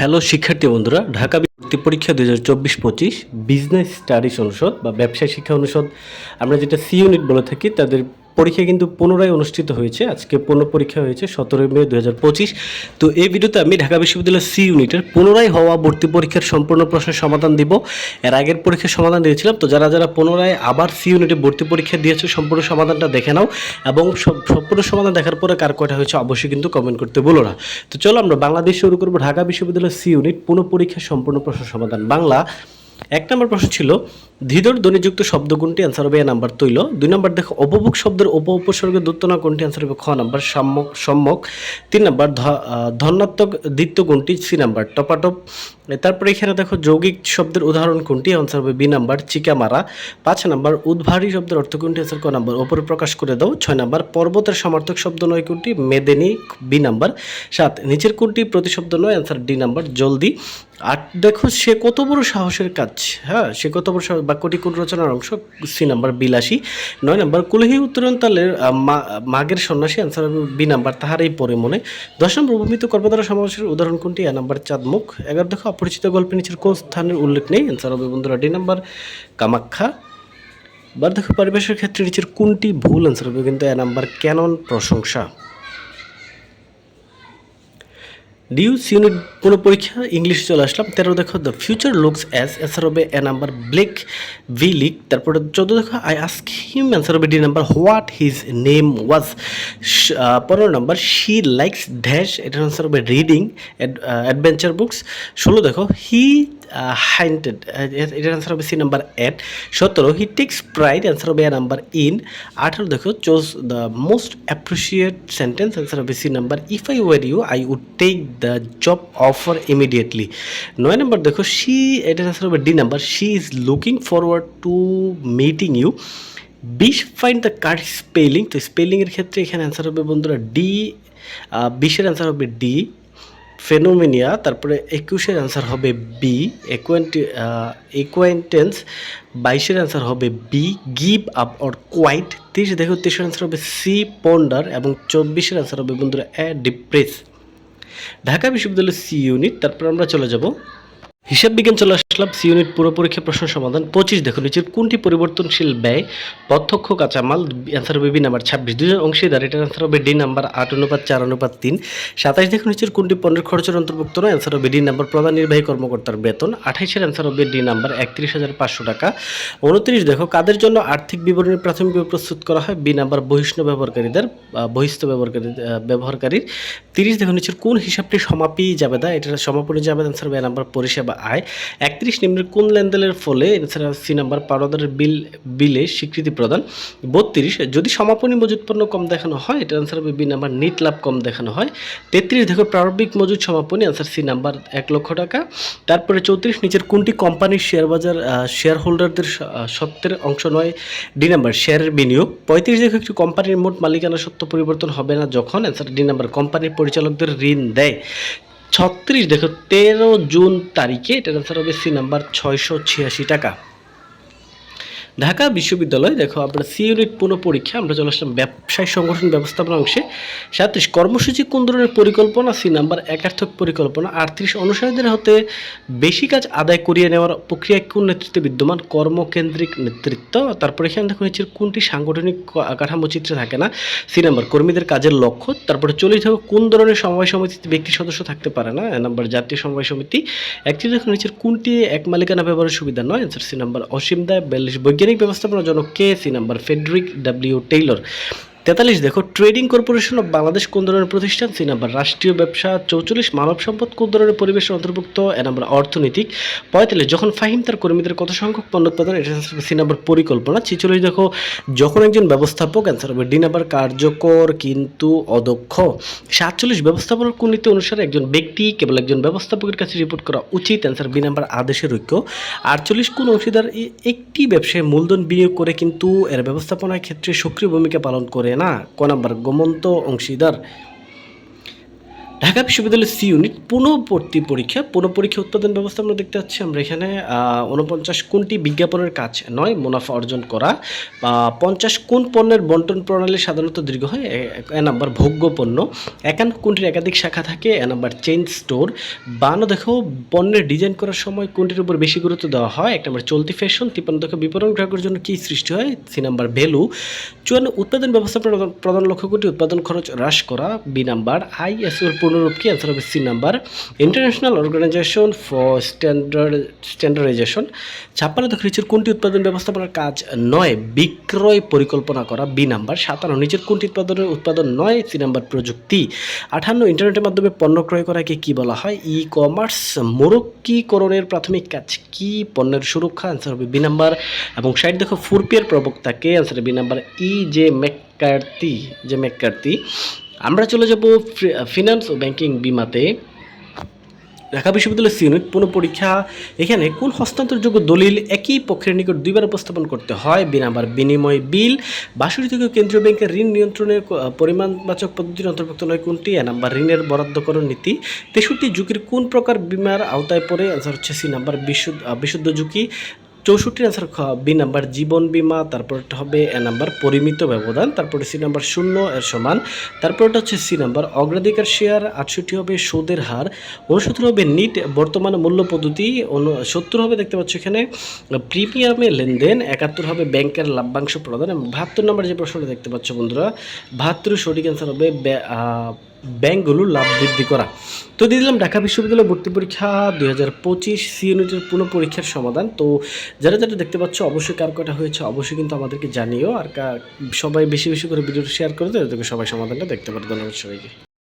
Hello শিক্ষার্থী বন্ধুরা, ঢাকা ভর্তি পরীক্ষা দু হাজার চব্বিশ পঁচিশ বিজনেস স্টাডিজ অনুষদ বা ব্যবসায় শিক্ষা অনুষদ, আমরা যেটা সি ইউনিট বলে থাকি, তাদের পরীক্ষা কিন্তু পুনরায় অনুষ্ঠিত হয়েছে। আজকে পুনঃ পরীক্ষা হয়েছে সতেরোই মে দু হাজার পঁচিশ। তো এই ভিডিওতে আমি ঢাকা বিশ্ববিদ্যালয়ের সি ইউনিটের পুনরায় হওয়া ভর্তি পরীক্ষার সম্পূর্ণ প্রশ্নের সমাধান দিব। এর আগের পরীক্ষার সমাধান দিয়েছিলাম। তো যারা যারা পুনরায় আবার সি ইউনিটে ভর্তি পরীক্ষা দিয়েছে, সম্পূর্ণ সমাধানটা দেখে নাও এবং সম্পূর্ণ সমাধান দেখার পরে কার কয়টা হয়েছে অবশ্যই কিন্তু কমেন্ট করতে বলো না। তো চলো আমরা বাংলাদেশ শুরু করব ঢাকা বিশ্ববিদ্যালয়ের সি ইউনিট পুনঃ পরীক্ষার সম্পূর্ণ প্রশ্ন সমাধান। বাংলা এক নম্বর প্রশ্ন ছিল ধীদর ধ্বনিযুক্ত শব্দ কোনটি? অ্যান্সার হবে এ নাম্বার তৈল। দুই নম্বর দেখো উপভোগ শব্দের উপ উপসর্গের দুত্তনা কোনটি? অ্যান্সার হবে খ নাম্বার সাম্যক সম্যক তিন নাম্বার ধ- আহ, ধনাত্মক দ্বিত্ব কোনটি? সি নাম্বার টপাটপ। তারপরে এখানে দেখো যৌগিক শব্দের উদাহরণ কোনটি? অ্যান্সার হবে বি নাম্বার চিকা মারা পাঁচ নাম্বার উদ্ভারী শব্দের অর্থ কোনটি? অ্যান্সার ক নাম্বার ওপরে প্রকাশ করে দাও। ছয় নাম্বার পর্বতের সমার্থক শব্দ নয় কোনটি? মেদেনি বি নাম্বার। সাত নিচের কোনটি প্রতিশব্দ নয়? অ্যান্সার ডি নাম্বার জলদি। আট দেখো, সে কত বড় সাহসের কাজ হ্যাঁ? সে কত বড় সাহস, বা বাক্যটি কোন রচনার অংশ, সি নাম্বার বিলাসী। নয় নাম্বার, কুলহি উত্তরণ তালের মাগের সন্ন্যাসী অ্যান্সার হবে বি নাম্বার তাহারই পরে মনে। দশ নম্বর, উপমিত কর্মদ্বারা সমাবেশের উদাহরণ কোনটি? এ নাম্বার, চাঁদমুখ। এগারো, দেখো, অপরিচিত গল্পের নিচের কোন স্থানের উল্লেখ নেই? অ্যান্সার হবে বন্ধুরা, ডি নাম্বার, কামাখ্যা। বার, দেখো, পরিবেশের ক্ষেত্রে নিচের কোনটি ভুল? অ্যান্সার হবে কিন্তু এ নাম্বার, ক্যানন প্রশংসা। ডিউ ইউনিট পুরো পরীক্ষা? ইংলিশ চলে আসলাম। তেরো দেখো the future looks as answer হবে এ নাম্বার ব্লেক ভি লিক তারপরে চোদ্দ দেখো আই আস্ক হিম অ্যান্সার হবে D number what his name was পনেরো নাম্বার শি লাইকস ড্যাশ এটার অ্যান্সার হবে রিডিং অ্যাডভেঞ্চার বুকস ষোলো দেখো হি হাইন্টেড এটার অ্যান্সার হবে সি নাম্বার এট সতেরো হি টেক্স প্রাইড অ্যান্সার হবে এ নাম্বার ইন আঠারো দেখো choose the most appreciate sentence answer হবে C number if I were you I would take the job offer immediately নয় নাম্বার দেখো শি এটার answer হবে D number she is looking forward to meeting you বিশ find the correct spelling তো স্পেলিংয়ের ক্ষেত্রে এখানে অ্যান্সার হবে বন্ধুরা ডি বিশের অ্যান্সার হবে ডি ফেনোমেনিয়া তারপরে একুশের অ্যান্সার হবে বি একুয়েন্টি একুয়েন্টেন্স বাইশের অ্যান্সার হবে B give up or quite তিরিশ দেখো, তেইশের অ্যান্সার হবে সি পন্ডার এবং চব্বিশের অ্যান্সার হবে বন্ধুরা এ ডিপ্রেস ঢাকা বিশ্ববিদ্যালয়ের সি ইউনিট তারপর আমরা চলে যাব হিসাব বিজ্ঞান চলে আসলাম সি ইউনিট পুরো পরীক্ষা প্রশ্ন সমাধান পঁচিশ দেখো নিচের কোনটি পরিবর্তনশীল ব্যয়? প্রত্যক্ষ কাঁচামাল অ্যান্সার হবে বি নাম্বার ছাব্বিশ। দুজন অংশীদার এটার অ্যান্সার হবে ডি নাম্বার আট, অনুপাত চার, অনুপাত তিন। সাতাশ দেখো নিচের কোনটি পণ্যের খরচের অন্তর্ভুক্ত নয় অ্যান্সার হবে ডি নাম্বার প্রধান নির্বাহী কর্মকর্তার বেতন। আঠাইশের অ্যান্সার হবে ডি নাম্বার একত্রিশ হাজার পাঁচশো টাকা। উনত্রিশ দেখো, কাদের জন্য আর্থিক বিবরণী প্রাথমিকভাবে প্রস্তুত করা হয়? বি নাম্বার বহিষ্ণ ব্যবহারকারীদের বা বহিস্থ ব্যবহারকারী ব্যবহারকারীর। তিরিশ দেখো নিচের কোন হিসাবটি সমাপি যাবেদা এটা সমাপনী যাবে অ্যান্সার হবে নাম্বার পরিষেবা আয়। একত্রিশ নিম্নের কোন লেনদেনের ফলে এছাড়া সি নাম্বার পারদারের বিল, বিলে স্বীকৃতি প্রদান? বত্রিশ, যদি সমাপনী মজুদ পণ্য কম দেখানো হয়, এটা অ্যান্সার হবে বি নাম্বার নিট লাভ কম দেখানো হয়। তেত্রিশ, দেখো প্রারম্ভিক মজুদ সমাপনী অ্যান্সার সি নাম্বার এক লক্ষ টাকা। তারপরে চৌত্রিশ, নিচের কোনটি কোম্পানির শেয়ার বাজার শেয়ার হোল্ডারদের সত্ত্বের অংশ নয়? ডি নাম্বার শেয়ারের বিনিয়োগ। পঁয়ত্রিশ, দেখো একটি কোম্পানির মোট মালিকানা সত্ত্ব পরিবর্তন হবে না যখন অ্যান্সার ডি নাম্বার কোম্পানির পরিচালকদের ঋণ দেয়। ছত্রিশ দেখো তেরো জুন তারিখে এটার অ্যান্সার হবে সি নাম্বার ছয়শো ছিয়াশি টাকা। ঢাকা বিশ্ববিদ্যালয়, দেখো আমরা সি ইউনিট পুনঃ পরীক্ষা, আমরা চলে আসলাম ব্যবসায় সংগঠন ব্যবস্থাপনা অংশে। সাতত্রিশ কর্মসূচি কোন ধরনের পরিকল্পনা? সি নাম্বার, একার্থক পরিকল্পনা। আটত্রিশ, অনুসারীদের হতে বেশি কাজ আদায় করিয়ে নেওয়ার প্রক্রিয়া কোন নেতৃত্বে বিদ্যমান? কর্মকেন্দ্রিক নেতৃত্ব। তারপরে এখানে দেখো নিচের কোনটি সাংগঠনিক কাঠামো চিত্রে থাকে না? সি নাম্বার, কর্মীদের কাজের লক্ষ্য। তারপরে চল্লিশ, দেখো কোন ধরনের সমবায় সমিতিতে ব্যক্তি সদস্য থাকতে পারে না? নাম্বার, জাতীয় সমবায় সমিতি। একটি দেখো নিচের কোনটি এক মালিকানা ব্যবহারের সুবিধা নয়? অ্যান্সার সি নাম্বার, অসীম দায়, বিয়াল্লিশ, বৈজ্ঞানিক ব্যবস্থাপনার জন্য কে C number? Frederick W Taylor. তেতাল্লিশ, দেখো ট্রেডিং কর্পোরেশন অফ বাংলাদেশ কোন ধরনের প্রতিষ্ঠান? সি নাম্বার, রাষ্ট্রীয় ব্যবসা, চৌচল্লিশ, মানব সম্পদ কোন ধরনের পরিবেশের অন্তর্ভুক্ত? এ নাম্বার, অর্থনৈতিক। পঁয়তাল্লিশ, যখন ফাহিম তার কর্মীদের কত সংখ্যক পণ্য উৎপাদন, এটা সি নাম্বার পরিকল্পনা। ছিচল্লিশ, দেখো, যখন একজন ব্যবস্থাপক অ্যান্সার হবে, ডি নাম্বার কার্যকর কিন্তু অদক্ষ। সাতচল্লিশ, ব্যবস্থাপনার কোন নীতি অনুসারে একজন ব্যক্তি কেবল একজন ব্যবস্থাপকের কাছে রিপোর্ট করা উচিত অ্যান্সার বি নাম্বার আদেশের ঐক্য। আটচল্লিশ, কোন অংশীদার একটি ব্যবসায় মূলধন বিনিয়োগ করে কিন্তু এর ব্যবস্থাপনার ক্ষেত্রে সক্রিয় ভূমিকা পালন করে? না? ক নাম্বার গোমন্ত অংশীদার ঢাকা বিশ্ববিদ্যালয়ের সি ইউনিট পুনঃভর্তি পরীক্ষা, পুনঃপরীক্ষা উৎপাদন ব্যবস্থা আমরা দেখতে পাচ্ছি। আমরা এখানে উনপঞ্চাশ কোনটি বিজ্ঞাপনের কাজ নয়, মুনাফা অর্জন করা। পঞ্চাশ কোন পণ্যের বন্টন প্রণালী সাধারণত দীর্ঘ হয়? এ- নাম্বার ভোগ্য পণ্য। একান্ন কোনটির একাধিক শাখা থাকে? A number chain store. বান্ন দেখো, পণ্যের ডিজাইন করার সময় কোনটির উপর বেশি গুরুত্ব দেওয়া হয়? এক নম্বর চলতি ফ্যাশন। তিপ্পান্ন দেখো, বিপণন গ্রাহকের জন্য কী সৃষ্টি হয়? C number value. চুয়ান্ন, উৎপাদন ব্যবস্থা প্রধান প্রধান লক্ষ্য কোটি উৎপাদন খরচ হ্রাস করা। বি নাম্বার আইএসওর পূর্ণরূপ কি? অ্যান্সার হবে C number International organisation for standard standardisation ছাপ্পান্ন নিচের কোনটি উৎপাদন ব্যবস্থাপনার কাজ নয়? বিক্রয় পরিকল্পনা করা বি নাম্বার সাতান্ন নিচের কোনটি উৎপাদনের উৎপাদন নয়? সি নাম্বার প্রযুক্তি. আঠান্ন ইন্টারনেটের মাধ্যমে পণ্য ক্রয় করাকে কি বলা হয়? ই কমার্স মোরক্কিকরণের প্রাথমিক কাজ কি? পণ্যের সুরক্ষা অ্যান্সার হবে বি নাম্বার এবং সাইড দেখো, ফুরপিয়ার প্রবক্তাকে answer B number E J McCarthy যে ম্যাককার্তি আমরা চলে যাব ফিনান্স ও ব্যাংকিং বিমাতে। ঢাকা বিশ্ববিদ্যালয়ের সিউনিট ইউনিট পুনঃপরীক্ষা এখানে কোন হস্তান্তরযোগ্য দলিল একই পক্ষের নিকট দুইবার উপস্থাপন করতে হয়? বি নাম্বার, বিনিময় বিল। বাষট্টি থেকে কেন্দ্রীয় ব্যাংকের ঋণ নিয়ন্ত্রণের পরিমাণবাচক পদ্ধতির অন্তর্ভুক্ত নয় কোনটি? এ নাম্বার, ঋণের বরাদ্দকরণ নীতি। তেষট্টি ঝুঁকির কোন প্রকার বিমার আওতায় পড়ে? অ্যান্সার হচ্ছে সি নাম্বার, বিশুদ্ধ বিশুদ্ধ ঝুঁকি। চৌষট্টির অ্যান্সার বি নাম্বার জীবন বিমা তারপরটা হবে এ নাম্বার পরিমিত ব্যবধান, তারপরে সি নাম্বার শূন্য এর সমান তারপরটা হচ্ছে সি নাম্বার অগ্রাধিকার শেয়ার আটষট্টি হবে সুদের হার, উনসত্তর হবে নিট বর্তমান মূল্য পদ্ধতি সত্তর হবে দেখতে পাচ্ছ এখানে প্রিমিয়ামে লেনদেন, একাত্তর হবে ব্যাংকের লাভ্যাংশ প্রদান, এবং বাহাত্তর নাম্বার যে প্রশ্নটা দেখতে পাচ্ছ বন্ধুরা, বাহাত্তরের সঠিক অ্যান্সার হবে ব্যা- আহ, ব্যাংকগুলোর লাভ বৃদ্ধি করা। তো দিয়ে দিলাম ঢাকা বিশ্ববিদ্যালয় ভর্তি পরীক্ষা দুই হাজার পঁচিশ সি ইউনিটের পুনঃ পরীক্ষার সমাধান। তো যারা যারা দেখতে পাচ্ছ অবশ্যই কার কটা হয়েছে অবশ্যই কিন্তু আমাদেরকে জানিও। আর সবাই বেশি বেশি করে ভিডিওটা শেয়ার করে দেবে সবাই সমাধানটা দেখতে পারে। ধন্যবাদ সবাইকে।